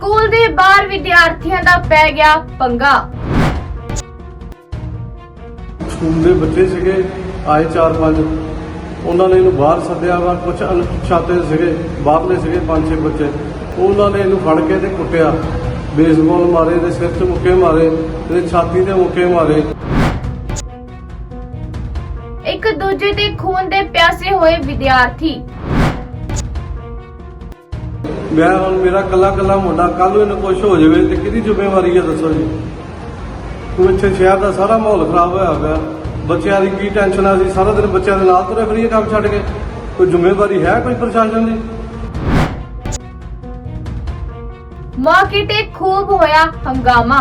School ਦੇ ਬਾਹਰ ਵਿਦਿਆਰਥੀਆਂ ਦਾ ਪੈ ਗਿਆ ਪੰਗਾ। ਸਕੂਲ ਦੇ ਬੱਚੇ ਸੀਗੇ ਆਏ ਚਾਰ ਪੰਜ। ਉਹਨਾਂ ਨੇ ਇਹਨੂੰ ਬਾਹਰ ਸੱਦਿਆ ਵਾ ਕੁਝ ਅਣਪਛਾਤੇ ਸੀਗੇ ਬਾਹਰਲੇ ਸੀਗੇ ਪੰਜ ਛੇ ਬੱਚੇ। ਉਹਨਾਂ ਨੇ ਇਹਨੂੰ ਫੜ ਕੇ ਤੇ ਕੁੱਟਿਆ। ਬੇਸਬਾਲ ਮਾਰੇ ਤੇ ਸਿਰ 'ਚ ਮੁੱਕੇ ਮਾਰੇ ਤੇ ਛਾਤੀ ਤੇ ਮੁੱਕੇ ਮਾਰੇ। ਇੱਕ ਦੂਜੇ ਦੇ ਖੂਨ ਦੇ ਪਿਆਸੇ ਹੋਏ ਵਿਦਿਆਰਥੀ। ਮੈਂ ਹੁਣ ਮੇਰਾ ਕੱਲਾ ਕੱਲਾ ਮੁੰਡਾ ਕੱਲ ਨੂੰ ਇਹਨੂੰ ਕੁਝ ਹੋ ਜਾਵੇ ਤੇ ਕਿਹਦੀ ਜ਼ਿੰਮੇਵਾਰੀ ਹੈ ਦੱਸੋ ਜੀ? ਤੂੰ ਇੱਥੇ ਸ਼ਹਿਰ ਦਾ ਸਾਰਾ ਮਾਹੌਲ ਖਰਾਬ ਹੋਇਆ ਪਿਆ ਬੱਚਿਆਂ ਦੀ ਕੀ ਟੈਨਸ਼ਨ ਆ? ਸੀ ਸਾਰਾ ਦਿਨ ਬੱਚਿਆਂ ਦੇ ਨਾਲ ਤੁਰੇ ਫਰੀਏ ਕੰਮ ਛੱਡ ਕੇ। ਕੋਈ ਜ਼ਿੰਮੇਵਾਰੀ ਹੈ ਕੋਈ ਪ੍ਰਸ਼ਾਸਨ ਦੀ? ਮੌਕੇ ਤੇ ਖੂਬ ਹੋਇਆ ਹੰਗਾਮਾ।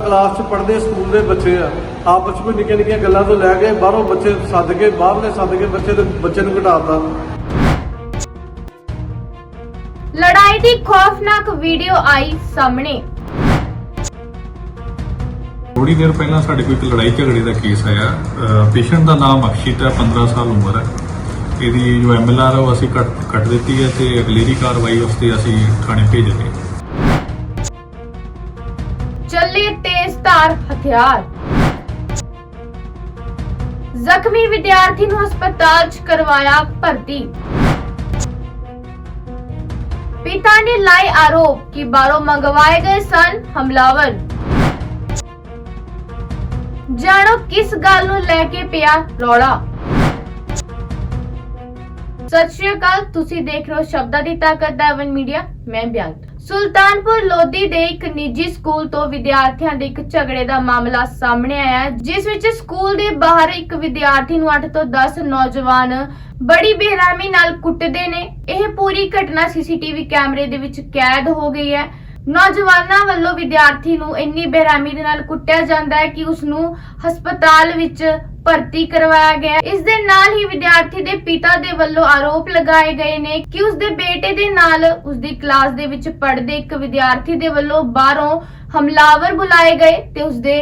ਕਲਾਸ 'ਚ ਪੜ੍ਹਦੇ ਸਕੂਲ ਦੇ ਬੱਚੇ ਆ। ਆਪਸ ਵਿੱਚ ਨਿੱਕੀਆਂ ਨਿੱਕੀਆਂ ਗੱਲਾਂ ਤੋਂ ਲੈ ਕੇ ਬਾਹਰੋਂ ਬੱਚੇ ਸੱਦ ਕੇ ਬਾਹਰਲੇ ਸੱਦ ਕੇ ਬੱਚੇ ਦੇ ਬੱਚੇ ਨੂੰ ਘਟਾਤਾ। ਲੜਾਈ ਦੀ ਖੌਫਨਾਕ ਵੀਡੀਓ ਆਈ ਸਾਹਮਣੇ। ਥੋੜੀ ਦੇਰ ਪਹਿਲਾਂ ਸਾਡੇ ਕੋਲ ਇੱਕ ਲੜਾਈ ਝਗੜੇ ਦਾ ਕੇਸ ਆਇਆ। ਪੇਸ਼ੈਂਟ ਦਾ ਨਾਮ ਅਕਸ਼ਿਤ ਹੈ 15 ਸਾਲ ਉਮਰ ਹੈ। ਇਹਦੀ ਜੋ ਐਮਐਲਆਰ ਉਹ ਅਸੀਂ ਕੱਟ ਕੱਟ ਦਿੱਤੀ ਹੈ ਤੇ ਅਗਲੇਰੀ ਕਾਰਵਾਈ ਉਸ ਤੇ ਅਸੀਂ ਥਾਣੇ ਭੇਜ ਦਿੱਤੀ। ਚੱਲੇ ਤੇਜ਼ ਧਾਰ ਹਥਿਆਰ। ਜ਼ਖਮੀ ਵਿਦਿਆਰਥੀ ਨੂੰ ਹਸਪਤਾਲ 'ਚ ਕਰਵਾਇਆ ਭਰਤੀ। ਪਿਤਾ ਨੇ ਲਾਏ ਆਰੋਪ ਕਿ ਬਾਹਰੋਂ ਮੰਗਵਾਏ ਗਏ ਸਨ ਹਮਲਾਵਰ ਜਾਣੋ ਕਿਸ ਗੱਲ ਨੂੰ ਲੈ ਕੇ ਪਿਆ ਰੌਲਾ ਸਤਿ ਸ਼੍ਰੀ ਅਕਾਲ ਤੁਸੀਂ ਦੇਖ ਰਹੇ ਹੋ ਸ਼ਬਦਾਂ ਦੀ ਤਾਕਤ ਦਾ ਐਵਨ ਮੀਡੀਆ ਮੈਂ ਬਿਆਨ ਸੁਲਤਾਨਪੁਰ ਲੋਧੀ ਦੇ ਇੱਕ ਨਿੱਜੀ ਸਕੂਲ ਤੋਂ ਵਿਦਿਆਰਥੀਆਂ ਦੇ ਇੱਕ ਝਗੜੇ ਦਾ ਮਾਮਲਾ ਸਾਹਮਣੇ ਆਇਆ ਜਿਸ ਵਿੱਚ ਸਕੂਲ ਦੇ ਬਾਹਰ ਇੱਕ ਵਿਦਿਆਰਥੀ ਨੂੰ 8 ਤੋਂ 10 ਨੌਜਵਾਨ ਬੜੀ ਬੇਰਹਿਮੀ ਨਾਲ ਕੁੱਟਦੇ ਨੇ। ਇਹ ਪੂਰੀ ਘਟਨਾ ਸੀਸੀਟੀਵੀ ਕੈਮਰੇ ਦੇ ਵਿੱਚ ਕੈਦ ਹੋ ਗਈ ਹੈ। ਨੌਜਵਾਨਾਂ ਵੱਲੋਂ ਵਿਦਿਆਰਥੀ ਨੂੰ ਇੰਨੀ ਬੇਰਹਿਮੀ ਦੇ ਨਾਲ ਕੁੱਟਿਆ ਜਾਂਦਾ ਹੈ ਕਿ ਉਸ ਨੂੰ ਹਸਪਤਾਲ ਵਿੱਚ ਭਰਤੀ ਕਰਵਾਇਆ ਗਿਆ ਇਸ ਦੇ ਨਾਲ ਹੀ ਵਿਦਿਆਰਥੀ ਦੇ ਪਿਤਾ ਦੇ ਵੱਲੋਂ ਆਰੋਪ ਲਗਾਏ ਗਏ ਨੇ ਕਿ ਉਸ ਦੇ ਬੇਟੇ ਦੇ ਨਾਲ ਉਸ ਦੀ ਕਲਾਸ ਦੇ ਵਿੱਚ ਪੜ੍ਹਦੇ ਇੱਕ ਵਿਦਿਆਰਥੀ ਦੇ ਵੱਲੋਂ ਬਾਹਰੋਂ ਹਮਲਾਵਰ ਬੁਲਾਏ ਗਏ ਤੇ ਉਸ ਦੇ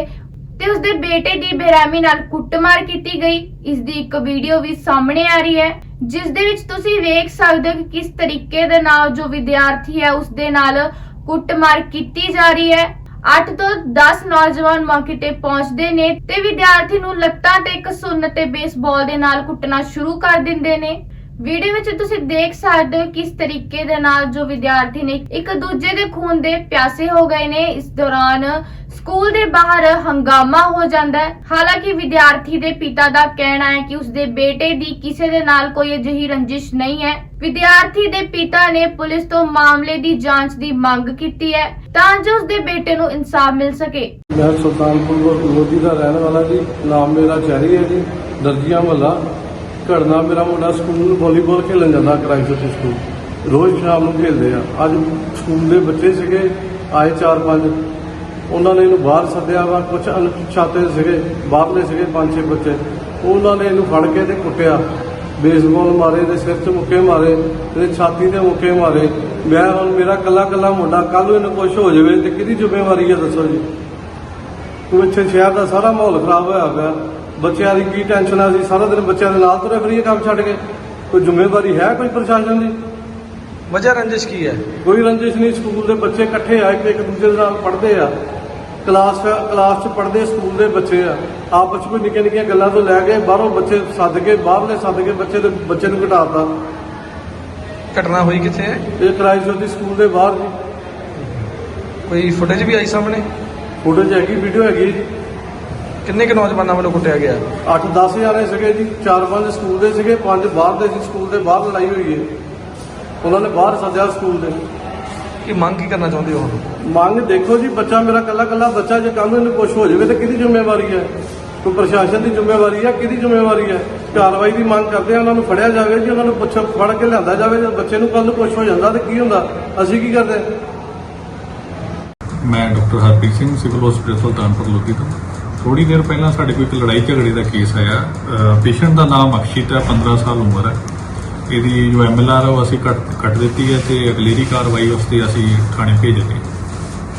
ਤੇ ਉਸ ਦੇ ਬੇਟੇ ਦੀ ਬੇਰਹਿਮੀ ਨਾਲ ਕੁੱਟਮਾਰ ਕੀਤੀ ਗਈ। ਇਸ ਦੀ ਇੱਕ ਵੀਡੀਓ ਵੀ ਸਾਹਮਣੇ ਆ ਰਹੀ ਹੈ, ਜਿਸ ਦੇ ਵਿੱਚ ਤੁਸੀਂ ਵੇਖ ਸਕਦੇ ਹੋ ਕਿ ਕਿਸ ਤਰੀਕੇ ਦੇ ਨਾਲ ਜੋ ਵਿਦਿਆਰਥੀ ਹੈ ਉਸ ਦੇ ਨਾਲ ਕੁੱਟਮਾਰ ਕੀਤੀ ਜਾ ਰਹੀ ਹੈ। 8 ਤੋਂ 10 ਨੌਜਵਾਨ ਮੌਕੇ ਤੇ ਪਹੁੰਚਦੇ ਨੇ ਤੇ ਵਿਦਿਆਰਥੀ ਨੂੰ ਲੱਤਾਂ ਤੇ ਇੱਕ ਸੁੰਨ ਤੇ ਬੇਸਬਾਲ ਦੇ ਨਾਲ ਕੁੱਟਣਾ ਸ਼ੁਰੂ ਕਰ ਦਿੰਦੇ ਨੇ। ਵੀਡੀਓ ਵਿੱਚ ਤੁਸੀਂ ਦੇਖ ਸਕਦੇ ਹੋ ਕਿਸ ਤਰੀਕੇ ਦੇ ਨਾਲ ਜੋ ਵਿਦਿਆਰਥੀ ਨੇ ਇੱਕ ਦੂਜੇ ਦੇ ਖੂਨ ਦੇ ਪਿਆਸੇ ਹੋ ਗਏ ਨੇ। ਇਸ ਦੌਰਾਨ ਸਕੂਲ ਦੇ ਬਾਹਰ ਹੰਗਾਮਾ ਹੋ ਜਾਂਦਾ ਹੈ। ਹਾਲਾਂਕਿ ਵਿਦਿਆਰਥੀ ਦੇ ਪਿਤਾ ਦਾ ਕਹਿਣਾ ਹੈ ਕਿ ਉਸਦੇ ਬੇਟੇ ਦੀ ਕਿਸੇ ਦੇ ਨਾਲ ਕੋਈ ਅਜਿਹੀ ਰੰਜਿਸ਼ ਨਹੀਂ ਹੈ। ਵਿਦਿਆਰਥੀ ਦੇ ਪਿਤਾ ਨੇ ਪੁਲਿਸ ਤੋਂ ਮਾਮਲੇ ਦੀ ਜਾਂਚ ਦੀ ਮੰਗ ਕੀਤੀ ਹੈ ਤਾਂ ਜੋ ਉਸਦੇ ਬੇਟੇ ਨੂੰ ਇਨਸਾਫ ਮਿਲ ਸਕੇ। ਮੈਂ ਸੁਲਤਾਨਪੁਰ ਲੋਧੀ ਦਾ ਰਹਿਣ ਵਾਲਾ ਜੀ। ਨਾਮ ਮੇਰਾ ਚੈਰੀ ਹੈ ਜੀ। ਦਰਜੀਆਂ ਮਹੱਲਾ ਘੜਨਾ ਮੇਰਾ ਮੁੰਡਾ ਸਕੂਲ ਵਾਲੀਬਾਲ ਖੇਲਣ ਜਾਂਦਾ ਕਰਾਈਸੋ ਸਕੂਲ। ਰੋਜ਼ ਸ਼ਾਮ ਨੂੰ ਖੇਲਦੇ ਆ। ਅੱਜ ਸਕੂਲ ਦੇ ਬੱਚੇ ਸੀਗੇ, ਆਏ ਚਾਰ ਪੰਜ। ਉਹਨਾਂ ਨੇ ਇਹਨੂੰ ਬਾਹਰ ਸੱਦਿਆ ਵਾ ਕੁਝ ਅਣਪਛਾਤੇ ਸੀਗੇ, ਬਾਹਰਲੇ ਸੀਗੇ ਪੰਜ ਛੇ ਬੱਚੇ। ਉਹਨਾਂ ਨੇ ਇਹਨੂੰ ਫੜ ਕੇ ਤੇ ਕੁੱਟਿਆ। ਬੇਸਬਾਲ ਮਾਰੇ ਤੇ ਸਿਰ 'ਚ ਮੁੱਕੇ ਮਾਰੇ ਤੇ ਛਾਤੀ ਤੇ ਮੁੱਕੇ ਮਾਰੇ। ਮੈਂ ਹੁਣ ਮੇਰਾ ਕੱਲਾ ਕੱਲਾ ਮੁੰਡਾ ਕੱਲ ਨੂੰ ਇਹਨੂੰ ਕੁਝ ਹੋ ਜਾਵੇ ਤੇ ਕਿਹਦੀ ਜ਼ਿੰਮੇਵਾਰੀ ਹੈ ਦੱਸੋ ਜੀ? ਤੂੰ ਇੱਥੇ ਸ਼ਹਿਰ ਦਾ ਸਾਰਾ ਮਾਹੌਲ ਖਰਾਬ ਹੋਇਆ ਪਿਆ। ਬੱਚਿਆਂ ਦੀ ਕੀ ਟੈਨਸ਼ਨ ਆ? ਸੀ ਸਾਰਾ ਦਿਨ ਬੱਚਿਆਂ ਦੇ ਨਾਲ ਤੁਰੇ ਫਰੀਏ ਕੰਮ ਛੱਡ ਕੇ। ਕੋਈ ਜ਼ਿੰਮੇਵਾਰੀ ਹੈ ਕੋਈ ਪ੍ਰਸ਼ਾਸਨ ਦੀ? ਵਜ੍ਹਾ ਰੰਜਿਸ਼ ਕੀ ਹੈ? ਕੋਈ ਰੰਜਿਸ਼ ਨਹੀਂ ਸਕੂਲ ਦੇ ਬੱਚੇ ਇਕੱਠੇ ਆ ਇੱਕ ਦੂਜੇ ਦੇ ਨਾਲ ਪੜ੍ਹਦੇ ਆ। ਕਲਾਸ ਕਲਾਸ 'ਚ ਪੜ੍ਹਦੇ ਸਕੂਲ ਦੇ ਬੱਚੇ ਆ। ਆਪਸ ਵਿੱਚ ਨਿੱਕੀਆਂ ਨਿੱਕੀਆਂ ਗੱਲਾਂ ਤੋਂ ਲੈ ਕੇ ਬਾਹਰੋਂ ਬੱਚੇ ਸੱਦ ਕੇ ਬਾਹਰਲੇ ਸੱਦ ਕੇ ਬੱਚੇ ਦੇ ਬੱਚੇ ਨੂੰ ਘਟਾਤਾ। ਘਟਨਾ ਹੋਈ ਕਿੱਥੇ ਹੈ? ਇਹ ਕਰਾਈਸੋ ਦੀ ਸਕੂਲ ਦੇ ਬਾਹਰ ਜੀ। ਕੋਈ ਫੁਟੇਜ ਵੀ ਆਈ ਸਾਹਮਣੇ? ਫੋਟੋ ਹੈਗੀ ਵੀਡੀਓ ਹੈਗੀ ਜੀ। ਕਿੰਨੇ ਕੁ ਨੌਜਵਾਨਾਂ ਵੱਲੋਂ ਕੁੱਟਿਆ ਗਿਆ? 8-10 ਜਾਣੇ ਸੀਗੇ ਜੀ 4-5 ਸਕੂਲ ਦੇ ਸੀਗੇ 5 ਬਾਹਰ ਦੇ ਸੀ ਸਕੂਲ ਦੇ ਬਾਹਰ ਲੜਾਈ ਹੋਈ ਹੈ। ਉਹਨਾਂ ਨੇ ਬਾਹਰ ਸੱਦਿਆ ਸਕੂਲ ਦੇ। ਕੀ ਮੰਗ ਕੀ ਕਰਨਾ ਚਾਹੁੰਦੇ ਹੋ? ਹੁਣ ਮੰਗ ਦੇਖੋ ਜੀ ਬੱਚਾ ਮੇਰਾ ਕੱਲਾ ਕੱਲਾ ਬੱਚਾ ਜੇ ਕੱਲ ਨੂੰ ਇਹਨੂੰ ਕੁਝ ਹੋ ਜਾਵੇ ਤਾਂ ਕਿਹਦੀ ਜ਼ਿੰਮੇਵਾਰੀ ਹੈ? ਕੋਈ ਪ੍ਰਸ਼ਾਸਨ ਦੀ ਜ਼ਿੰਮੇਵਾਰੀ ਹੈ ਕਿਹਦੀ ਜ਼ਿੰਮੇਵਾਰੀ ਹੈ? ਕਾਰਵਾਈ ਦੀ ਮੰਗ ਕਰਦੇ ਆ ਉਹਨਾਂ ਨੂੰ ਫੜਿਆ ਜਾਵੇ ਜੀ ਉਹਨਾਂ ਨੂੰ ਪੁੱਛ ਫੜ ਕੇ ਲਿਆਂਦਾ ਜਾਵੇ ਜੇ ਬੱਚੇ ਨੂੰ ਕੱਲ ਨੂੰ ਕੁਝ ਹੋ ਜਾਂਦਾ ਤਾਂ ਕੀ ਹੁੰਦਾ? ਅਸੀਂ ਕੀ ਕਰਦੇ? ਮੈਂ doctor Harpreet Singh civil hospital Sultanpur Lodhi ਤੋਂ। ਥੋੜੀ ਦੇਰ ਪਹਿਲਾਂ ਸਾਡੇ ਕੋਲ ਇੱਕ ਲੜਾਈ ਝਗੜੇ ਦਾ ਕੇਸ ਆਇਆ। ਪੇਸ਼ੈਂਟ ਦਾ ਨਾਮ ਅਕਸ਼ਿਤ ਹੈ 15 ਸਾਲ ਉਮਰ ਹੈ। ਇਹਦੀ ਜੋ ਐਮਐਲਆਰ ਉਹ ਅਸੀਂ ਕੱਟ ਕੱਟ ਦਿੱਤੀ ਹੈ ਤੇ ਅਗਲੇਰੀ ਕਾਰਵਾਈ ਉਸ ਤੇ ਅਸੀਂ ਥਾਣੇ ਭੇਜ ਦਿੱਤੀ।